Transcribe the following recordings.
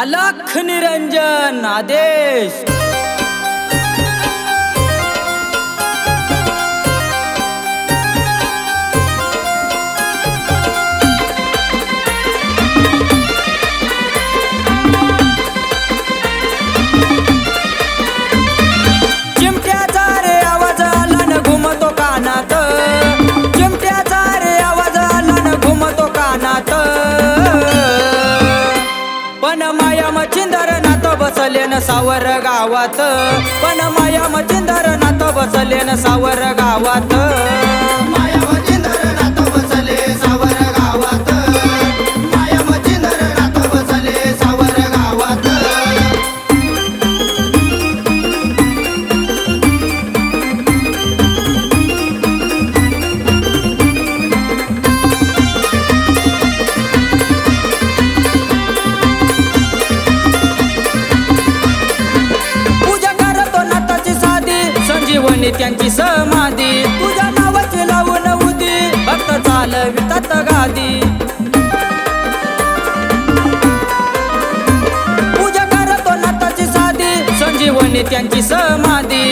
अलख निरंजन आदेश। बसलेन सावर गावात. पण माया मचिंदर नाथ बसलेन सावर गावात. त्यांची समाधी. तुझ्या नावाची लावून उदी भक्त चालवितात गादी. पूजा करतो नाताची साधी. संजीवनी त्यांची समाधी.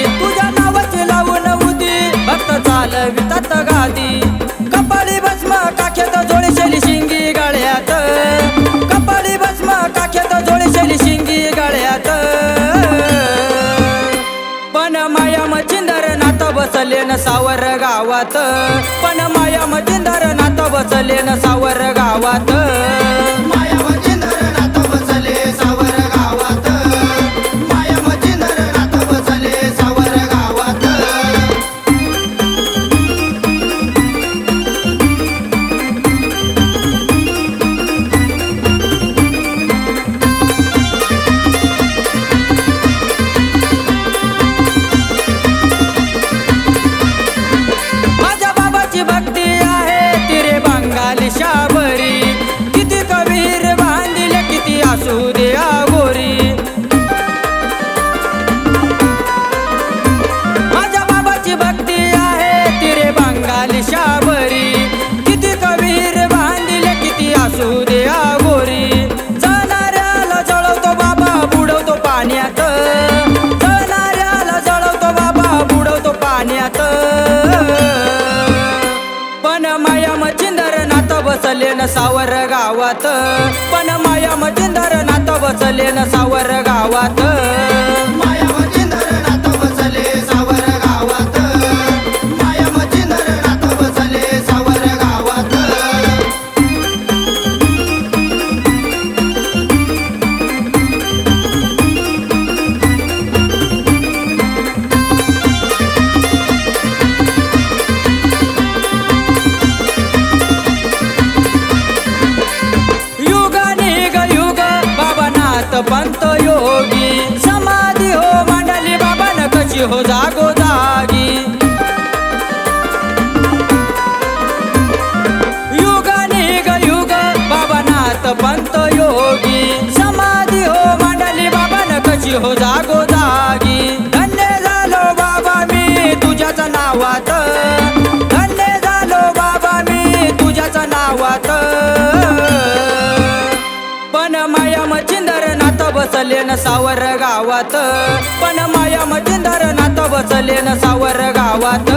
सावर गावात. पण माया मजिंदर नात बसले न सावर गावात. बसले न सावर गावात. पण माया मजिंदर नात बसले न सावर गावात. 合能 बसले न सावर गावात. पण माया मजिंदर नात बसले न सावर गावात.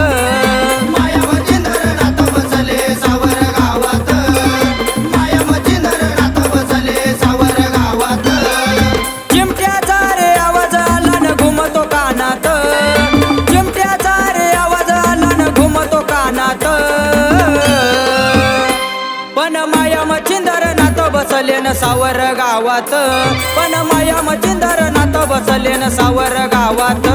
बसले न सावर गावात. पण माया मचिंदर नात बसले न सावर गावात.